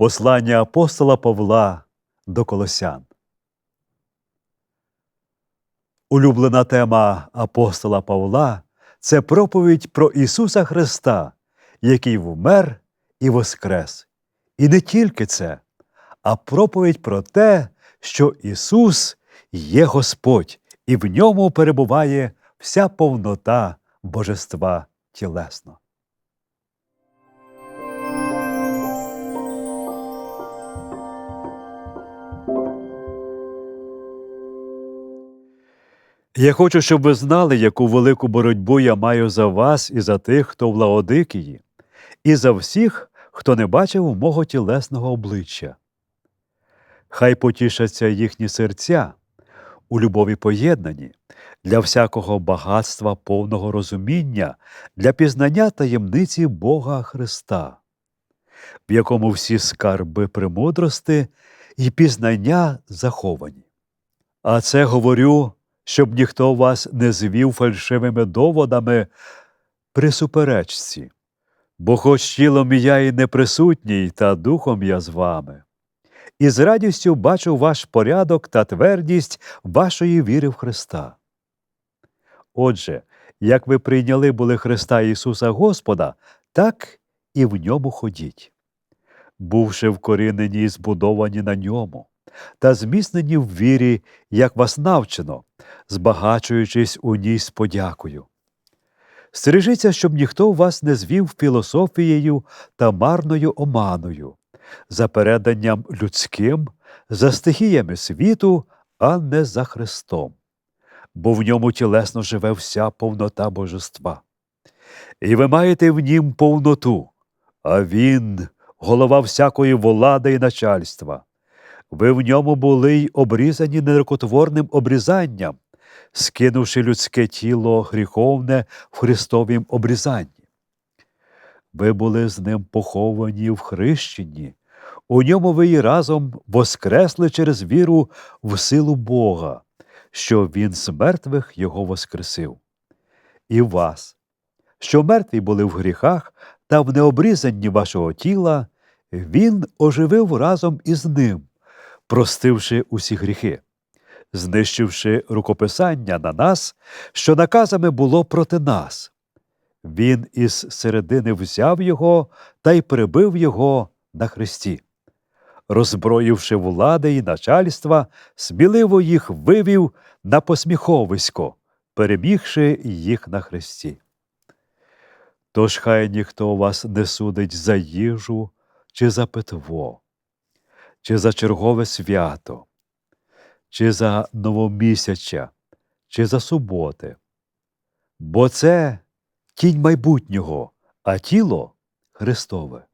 Послання апостола Павла до Колосян. Улюблена тема апостола Павла це проповідь про Ісуса Христа, який вмер і воскрес. І не тільки це, а проповідь про те, що Ісус є Господь, і в ньому перебуває вся повнота божества тілесно. Я хочу, щоб ви знали, яку велику боротьбу я маю за вас і за тих, хто в Лаодикії, і за всіх, хто не бачив мого тілесного обличчя. Хай потішаться їхні серця у любові поєднані для всякого багатства повного розуміння, для пізнання таємниці Бога Христа, в якому всі скарби премудрости і пізнання заховані. А це говорю, щоб ніхто вас не звів фальшивими доводами при суперечці, бо хоч тілом я і не присутній, та духом я з вами. І з радістю бачу ваш порядок та твердість вашої віри в Христа. Отже, як ви прийняли були Христа Ісуса Господа, так і в ньому ходіть, бувши вкорінені і збудовані на ньому, та зміцнені в вірі, як вас навчено, збагачуючись у ній з подякою. Стережіться, щоб ніхто вас не звів філософією та марною оманою, за переданням людським, за стихіями світу, а не за Христом, бо в ньому тілесно живе вся повнота божества. І ви маєте в нім повноту, а Він голова всякої влади і начальства. Ви в ньому були й обрізані нерокотворним обрізанням, скинувши людське тіло гріховне в Христовім обрізанні. Ви були з ним поховані в хрещенні, у ньому ви й разом воскресли через віру в силу Бога, що Він з мертвих його воскресив. І вас, що мертві були в гріхах та в необрізанні вашого тіла, Він оживив разом із ним, простивши усі гріхи знищивши рукописання на нас, що наказами було проти нас. Він із середини взяв його та й прибив його на хресті. Роззброївши влади і начальства, сміливо їх вивів на посміховисько, перемігши їх на хресті. Тож хай ніхто вас не судить за їжу чи за питво, чи за чергове свято, чи за новомісяча, чи за суботи. Бо це тінь майбутнього, а тіло Христове.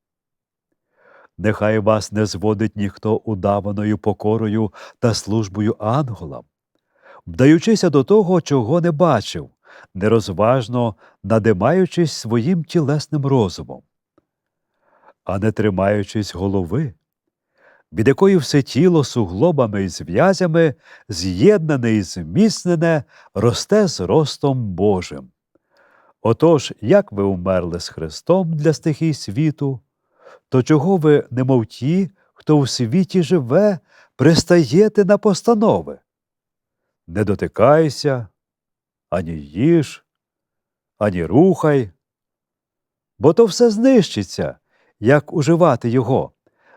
Нехай вас не зводить ніхто удаваною покорою та службою ангелам, вдаючися до того, чого не бачив, нерозважно надимаючись своїм тілесним розумом, а не тримаючись голови від якої все тіло суглобами і зв'язями, з'єднане і зміцнене, росте з ростом Божим. Отож, як ви умерли з Христом для стихій світу, то чого ви, немов ті, хто в світі живе, пристаєте на постанови? Не дотикайся, ані їж, ані рухай, бо то все знищиться, як уживати його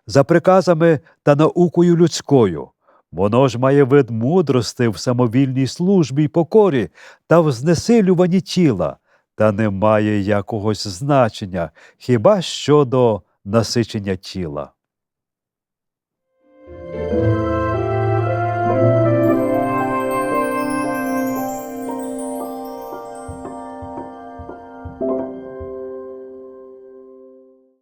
за приказами та наукою людською. Воно ж має вид мудрости в самовільній службі й покорі та в знесилюванні тіла, та не має якогось значення хіба щодо насичення тіла.